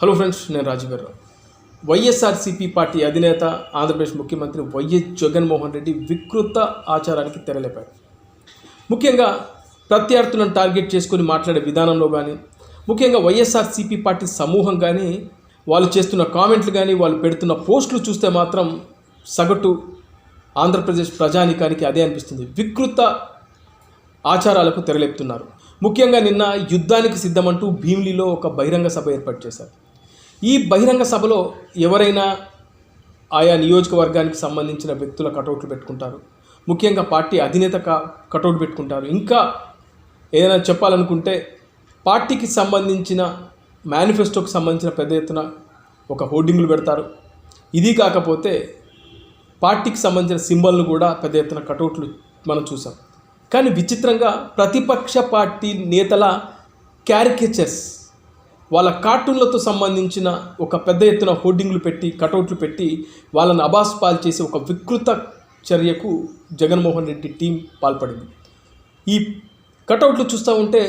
Hello friends నేను రాజుగారు గారు. వైఎస్ఆర్సీపీ పార్టీ అధినేత ఆంధ్రప్రదేశ్ ముఖ్యమంత్రి వైఎస్ జగన్మోహన్ రెడ్డి వికృత ఆచారానికి తెరలేపారు. ముఖ్యంగా ప్రత్యర్థులను టార్గెట్ చేసుకొని మాట్లాడే విధానంలో కానీ ముఖ్యంగా వైఎస్ఆర్సీపీ పార్టీ సమూహం కానీ వాళ్ళు చేస్తున్న కామెంట్లు కానీ వాళ్ళు పెడుతున్న పోస్టులు చూస్తే మాత్రం సగటు ఆంధ్రప్రదేశ్ ప్రజానికానికి అదే అనిపిస్తుంది. వికృత ఆచారాలకు తెరలేపుతున్నారు. ముఖ్యంగా నిన్న యుద్ధానికి సిద్ధమంటూ భీమిలిలో ఒక బహిరంగ సభ ఏర్పాటు చేశారు. ఈ బహిరంగ సభలో ఎవరైనా ఆయా నియోజకవర్గానికి సంబంధించిన వ్యక్తుల కటౌట్లు పెట్టుకుంటారు. ముఖ్యంగా పార్టీ అధినేత కటౌట్ పెట్టుకుంటారు. ఇంకా ఏదైనా చెప్పాలనుకుంటే పార్టీకి సంబంధించిన మేనిఫెస్టోకి సంబంధించిన పెద్ద ఎత్తున ఒక హోర్డింగ్లు పెడతారు. ఇది కాకపోతే పార్టీకి సంబంధించిన సింబల్ను కూడా పెద్ద ఎత్తున కటౌట్లు మనం చూసాం. కానీ విచిత్రంగా ప్రతిపక్ష పార్టీ నేతల క్యారికేచర్స్ వాళ్ళ కార్టూన్లతో సంబంధించిన ఒక పెద్ద ఎత్తున హోర్డింగ్లు పెట్టి కటౌట్లు పెట్టి వాళ్ళని అబాస్ పాల్ చేసే ఒక వికృత చర్యకు జగన్మోహన్ రెడ్డి టీం పాల్పడింది. ఈ కటౌట్లు చూస్తూ ఉంటే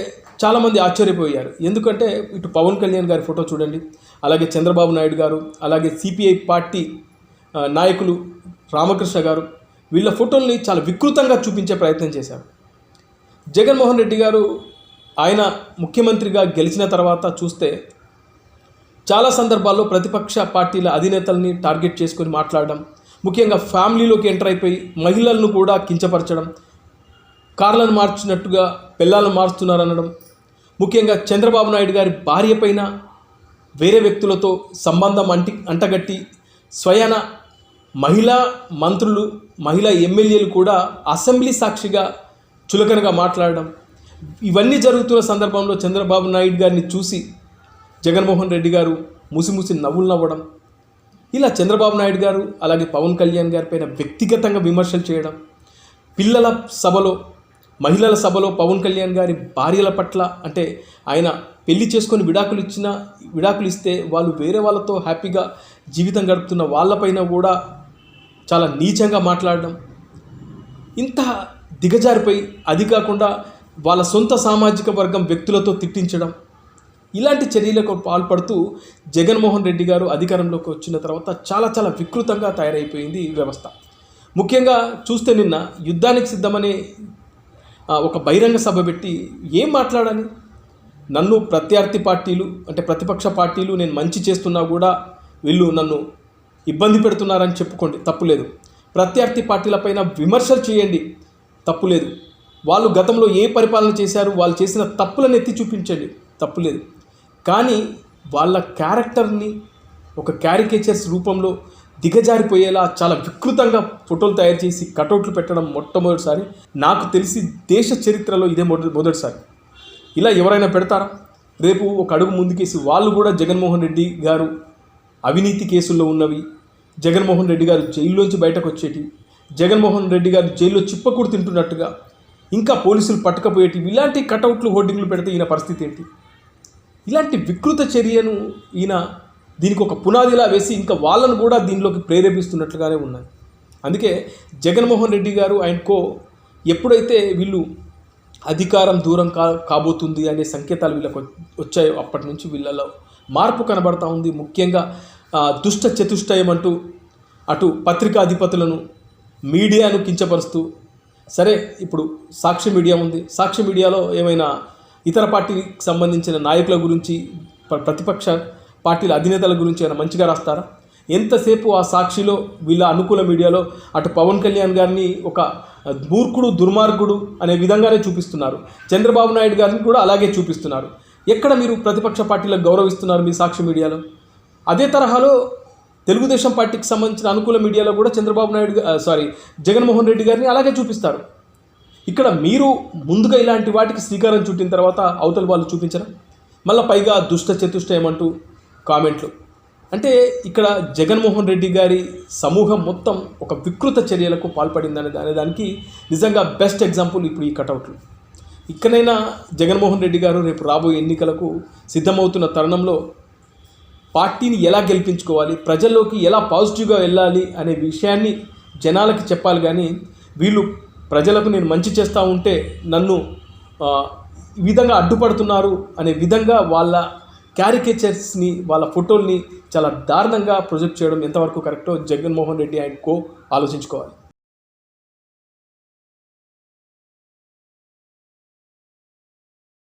చాలామంది ఆశ్చర్యపోయారు. ఎందుకంటే ఇటు పవన్ కళ్యాణ్ గారి ఫోటో చూడండి అలాగే చంద్రబాబు నాయుడు గారు అలాగే సిపిఐ పార్టీ నాయకులు రామకృష్ణ గారు వీళ్ళ ఫోటోల్ని చాలా వికృతంగా చూపించే ప్రయత్నం చేశారు. జగన్మోహన్ రెడ్డి గారు ఆయన ముఖ్యమంత్రిగా గెలిచిన తర్వాత చూస్తే చాలా సందర్భాల్లో ప్రతిపక్ష పార్టీల అధినేతల్ని టార్గెట్ చేసుకొని మాట్లాడడం ముఖ్యంగా ఫ్యామిలీలోకి ఎంటర్ అయిపోయి మహిళలను కూడా కించపరచడం కార్లను మార్చినట్టుగా పిల్లలను మారుస్తున్నారనడం ముఖ్యంగా చంద్రబాబు నాయుడు గారి భార్య పైన వేరే వ్యక్తులతో సంబంధం అంటి అంటగట్టి స్వయాన మహిళా మంత్రులు మహిళా ఎమ్మెల్యేలు కూడా అసెంబ్లీ సాక్షిగా చులకనగా మాట్లాడడం ఇవన్నీ జరుగుతున్న సందర్భంలో చంద్రబాబు నాయుడు గారిని చూసి జగన్మోహన్ రెడ్డి గారు ముసిముసి నవ్వులు నవ్వడం ఇలా చంద్రబాబు నాయుడు గారు అలాగే పవన్ కళ్యాణ్ గారి పైన వ్యక్తిగతంగా విమర్శలు చేయడం పిల్లల సభలో మహిళల సభలో పవన్ కళ్యాణ్ గారి భార్యల పట్ల అంటే ఆయన పెళ్ళి చేసుకొని విడాకులు ఇచ్చిన విడాకులు ఇస్తే వాళ్ళు వేరే వాళ్ళతో హ్యాపీగా జీవితం గడుపుతున్న వాళ్ళపైన కూడా చాలా నీచంగా మాట్లాడడం ఇంత దిగజారిపోయి అది కాకుండా వాళ్ళ సొంత సామాజిక వర్గం వ్యక్తులతో తిట్టించడం. ఇలాంటి చర్యలకు పాల్పడుతూ జగన్మోహన్ రెడ్డి గారు అధికారంలోకి వచ్చిన తర్వాత చాలా చాలా వికృతంగా తయారైపోయింది ఈ వ్యవస్థ. ముఖ్యంగా చూస్తే నిన్న యుద్ధానికి సిద్ధమనే ఒక బహిరంగ సభ పెట్టి ఏం మాట్లాడాలి? నన్ను ప్రత్యర్థి పార్టీలు అంటే ప్రతిపక్ష పార్టీలు నేను మంచి చేస్తున్నా కూడా వీళ్ళు నన్ను ఇబ్బంది పెడుతున్నారని చెప్పుకోండి. తప్పులేదు. ప్రత్యర్థి పార్టీలపైన విమర్శలు చేయండి. తప్పులేదు. వాళ్ళు గతంలో ఏ పరిపాలన చేశారు వాళ్ళు చేసిన తప్పులను ఎత్తి చూపించండి. తప్పులేదు కానీ వాళ్ళ క్యారెక్టర్ని ఒక క్యారికేచర్స్ రూపంలో దిగజారిపోయేలా చాలా వికృతంగా ఫోటోలు తయారు చేసి కటౌట్లు పెట్టడం మొట్టమొదటిసారి. నాకు తెలిసి దేశ చరిత్రలో ఇదే మొదటి మొదటిసారి. ఇలా ఎవరైనా పెడతారా? రేపు ఒక అడుగు ముందుకేసి వాళ్ళు కూడా జగన్మోహన్ రెడ్డి గారు అవినీతి కేసుల్లో ఉన్నవి జగన్మోహన్ రెడ్డి గారు జైల్లోంచి బయటకు వచ్చేటి జగన్మోహన్ రెడ్డి గారు జైల్లో చిప్పకూడు తింటున్నట్టుగా ఇంకా పోలీసులు పట్టకపోయేటి ఇలాంటి కటౌట్లు హోర్డింగ్లు పెడితే ఈయన పరిస్థితి ఏంటి? ఇలాంటి వికృత చర్యను ఈయన దీనికి ఒక పునాదిలా వేసి ఇంకా వాళ్ళను కూడా దీనిలోకి ప్రేరేపిస్తున్నట్లుగానే ఉన్నాయి. అందుకే జగన్మోహన్ రెడ్డి గారు అండ్ కో ఎప్పుడైతే వీళ్ళు అధికారం దూరం కా కాబోతుంది అనే సంకేతాలు వీళ్ళకు వచ్చాయో అప్పటి నుంచి వీళ్ళలో మార్పు కనబడతా ఉంది. ముఖ్యంగా దుష్ట చతుష్టయం అంటూ అటు పత్రికాధిపతులను మీడియాను కించపరుస్తూ సరే ఇప్పుడు సాక్షి మీడియా ఉంది. సాక్షి మీడియాలో ఏమైనా ఇతర పార్టీకి సంబంధించిన నాయకుల గురించి ప్రతిపక్ష పార్టీల అధినేతల గురించి ఏమైనా మంచిగా రాస్తారా? ఎంతసేపు ఆ సాక్షిలో వీళ్ళ అనుకూల మీడియాలో అటు పవన్ కళ్యాణ్ గారిని ఒక మూర్ఖుడు దుర్మార్గుడు అనే విధంగానే చూపిస్తున్నారు. చంద్రబాబు నాయుడు గారిని కూడా అలాగే చూపిస్తున్నారు. ఎక్కడ మీరు ప్రతిపక్ష పార్టీలకు గౌరవిస్తున్నారు మీ సాక్షి మీడియాలో? అదే తరహాలో తెలుగుదేశం పార్టీకి సంబంధించిన అనుకూల మీడియాలో కూడా చంద్రబాబు నాయుడు సారీ జగన్మోహన్ రెడ్డి గారిని అలాగే చూపిస్తారు. ఇక్కడ మీరు ముందుగా ఇలాంటి వాటికి శ్రీకారం చుట్టిన తర్వాత అవతల వాళ్ళు చూపించరా? మళ్ళీ పైగా దుష్ట చతుష్టయం అంటూ కామెంట్లు. అంటే ఇక్కడ జగన్మోహన్ రెడ్డి గారి సమూహం మొత్తం ఒక వికృత చర్యలకు పాల్పడిందనే అనే దానికి నిజంగా బెస్ట్ ఎగ్జాంపుల్ ఇప్పుడు ఈ కటౌట్లు. ఇక్కడైనా జగన్మోహన్ రెడ్డి గారు రేపు రాబోయే ఎన్నికలకు సిద్ధమవుతున్న తరుణంలో పార్టీని ఎలా గెలిపించుకోవాలి ప్రజల్లోకి ఎలా పాజిటివ్గా వెళ్ళాలి అనే విషయాన్ని జనాలకి చెప్పాలి కానీ వీళ్ళు ప్రజలకు నేను మంచి చేస్తూ ఉంటే నన్ను ఈ విధంగా అడ్డుపడుతున్నారు అనే విధంగా వాళ్ళ క్యారికేచర్స్ని వాళ్ళ ఫోటోల్ని చాలా దారుణంగా ప్రొజెక్ట్ చేయడం ఎంతవరకు కరెక్టో జగన్మోహన్ రెడ్డి అండ్ కో ఆలోచించుకోవాలి.